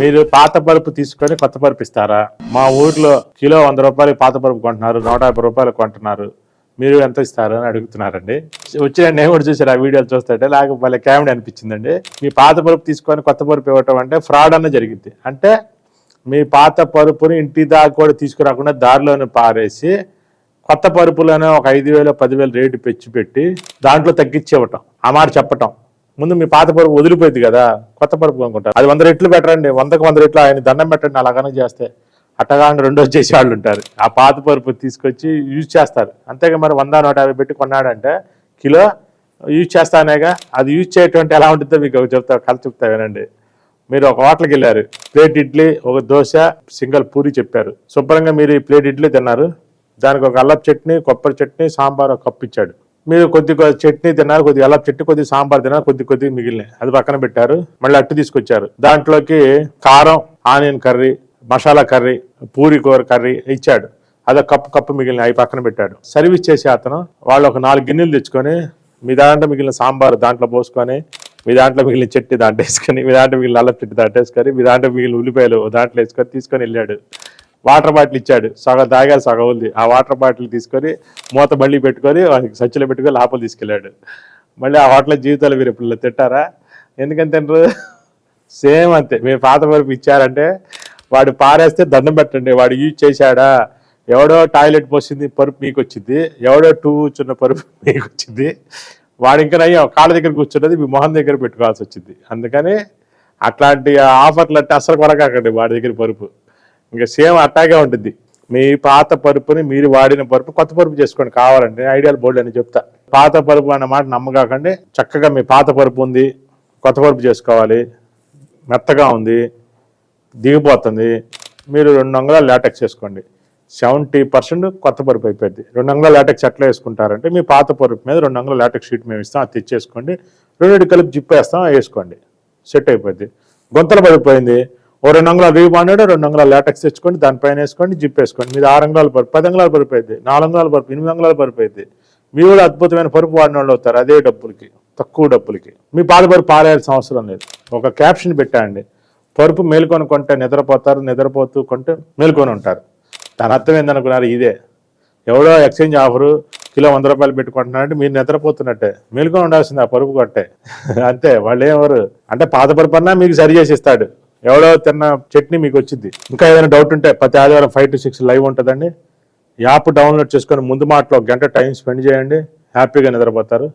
మీరు పాత పరుపు తీసుకొని కొత్త పరుపు ఇస్తారా? మా ఊర్లో కిలో వంద రూపాయలు పాత పరుపు కొంటున్నారు నూట యాభై రూపాయలు కొంటున్నారు. మీరు ఎంత ఇస్తారు అని అడుగుతున్నారండి. వచ్చిన నేను కూడా చూసారు ఆ వీడియోలు చూస్తుంటే నాకు భలే కామెడీ అనిపించిందండి. మీ పాత పరుపు తీసుకొని కొత్త పరుపు ఇవ్వటం అంటే ఫ్రాడ్ అన్న జరిగింది అంటే మీ పాత పరుపుని ఇంటి దాకా కూడా తీసుకురాకుండా దారిలోనే పారేసి కొత్త పరుపులోనే ఒక ఐదు వేలు పదివేలు రేటు పెంచి పెట్టి దాంట్లో తగ్గించి ఇవ్వటం. అమారు చెప్పటం. ముందు మీ పాత పరుపు వదిలిపోయింది కదా కొత్త పరుపు కొనుక్కుంటారు అది వంద రెట్లు పెట్టండి వందకు వంద రెట్లు ఆయన దండం పెట్టండి అలాగనే చేస్తే. అట్టగాని రెండో చేసే వాళ్ళు ఉంటారు. ఆ పాత పరుపు తీసుకొచ్చి యూజ్ చేస్తారు. అంతేగా మరి వంద నూట యాభై పెట్టి కొన్నాడంటే కిలో యూజ్ చేస్తానేగా అది యూజ్ చేయటం ఎలా ఉంటుందో మీకు చెప్తా కథ చెప్తా వినండి. మీరు ఒక హోటల్కి వెళ్ళారు ప్లేట్ ఇడ్లీ ఒక దోశ సింగల్ పూరి చెప్పారు. శుభ్రంగా మీరు ఈ ప్లేట్ ఇడ్లీ తిన్నారు. దానికి ఒక అల్లపు చట్నీ కొబ్బరి చట్నీ సాంబార్ ఒక కప్పు ఇచ్చాడు. మీరు కొద్ది చట్నీ తిన్నారు కొద్ది అలా చట్నీ కొద్ది సాంబార్ తిన్నారు కొద్ది కొద్ది మిగిలినాయి అది పక్కన పెట్టారు. మళ్ళీ అట్టు తీసుకొచ్చారు. దాంట్లోకి కారం onion curry masala curry puri కూర కర్రీ ఇచ్చాడు. అది కప్పు కప్పు మిగిలిన అవి పక్కన పెట్టాడు. సర్వీస్ చేసే అతను వాళ్ళు ఒక నాలుగు గిన్నెలు తెచ్చుకొని మీ దాంట్లో మిగిలిన సాంబార్ దాంట్లో పోసుకొని మీ దాంట్లో మిగిలిన చెట్టు దాంట్లో వేసుకొని మీ దాంట్లో మిగిలిన అల్ల చెట్టు దాంట్లో వేసుకొని మీ దాంట్లో మిగిలిన ఉల్లిపాయలు దాంట్లో వేసుకొని తీసుకొని వెళ్ళాడు. వాటర్ బాటిల్ ఇచ్చాడు. సగం తాగా సగం ఉంది. ఆ వాటర్ బాటిల్ తీసుకొని మూత మళ్ళీ పెట్టుకొని వాళ్ళకి సంచిలో పెట్టుకొని లోపల తీసుకెళ్ళాడు. మళ్ళీ ఆ హోటల్ జీవితాలు మీరు ఇప్పుడు తిట్టారా ఎందుకంటే సేమ్ అంతే. మీరు పాత పరుపు ఇచ్చారంటే వాడు పారేస్తే దండం పెట్టండి. వాడు యూజ్ చేశాడా? ఎవడో టాయిలెట్ పోసింది పరుపు మీకు వచ్చింది ఎవడో టూ కూర్చున్న పరుపు మీకు వచ్చింది వాడు ఇంకా నయ్యం కాళ్ళ దగ్గర కూర్చున్నది మీ మొహం దగ్గర పెట్టుకోవాల్సి వచ్చింది. అందుకని అట్లాంటి ఆఫర్లు అంటే అసలు కొనకాకండి వాడి దగ్గర పరుపు. ఇంకా సేమ్ అట్టాగే ఉంటుంది మీ పాత పరుపుని మీరు వాడిన పరుపు కొత్త పరుపు చేసుకోండి. కావాలంటే ఐడియాలు బోర్డు అని చెప్తా. పాత పరుపు అన్న మాట నమ్మకాకండి చక్కగా మీ పాత పరుపు ఉంది. కొత్త పరుపు చేసుకోవాలి. మెత్తగా ఉంది. దిగిపోతుంది. మీరు రెండు వందల లాటెక్స్ వేసుకోండి సెవెంటీ పర్సెంట్ కొత్త పరుపు అయిపోయింది. రెండు వందల లాటెక్స్ ఎట్లా వేసుకుంటారంటే మీ పాత పరుపు మీద రెండు వందల లాటెక్స్ షీట్ మేము ఇస్తాం. అది తెచ్చేసుకోండి. రెండు కలిపి జిప్ వేస్తాం వేసుకోండి. సెట్ అయిపోద్ది గొంతలు పడిపోయింది. ఓ రెండు వందల రీబాండెడ్ రెండు వందల లాటెక్స్ తెచ్చుకోండి దానిపైన వేసుకోండి జిప్ వేసుకోండి. మీద ఆరు అంగుళాలు పరుపు పది అంగుళాలు పరుపు అయితే నాలుగు అంగుళాలు పరుపు ఎనిమిది అంగుళాలు పరుపు అయితే. మీరు కూడా అద్భుతమైన పరుపు వాడిన వాళ్ళు అవుతారు అదే డబ్బులకి తక్కువ డబ్బులకి. మీ పాత పరుపు పారేయాల్సిన అవసరం లేదు. ఒక క్యాప్షన్ పెట్టండి. పరుపు మేల్కొని కొంటే నిద్రపోతారు నిద్రపోతూ కొంటే మేల్కొని ఉంటారు. దాని అర్థం ఏందనుకున్నారు? ఇదే. ఎవడో ఎక్స్చేంజ్ ఆఫరు కిలో వంద రూపాయలు పెట్టుకుంటున్నారంటే మీరు నిద్రపోతున్నట్టే. మేలుకొని ఉండాల్సింది ఆ పరుపు కొట్టే. అంతే వాళ్ళు ఏమరు అంటే పాత పరుపు అన్నా మీకు సరి చేసి ఇస్తాడు. ఎవడో తిన్న చట్నీ మీకు వచ్చింది. ఇంకా ఏదైనా డౌట్ ఉంటే ప్రతి ఆదివారం ఫైవ్ టు సిక్స్ లైవ్ ఉంటుందండి. యాప్ డౌన్లోడ్ చేసుకొని ముందు మాటలో ఒక గంట టైం స్పెండ్ చేయండి. హ్యాపీగా నిద్రపోతారు.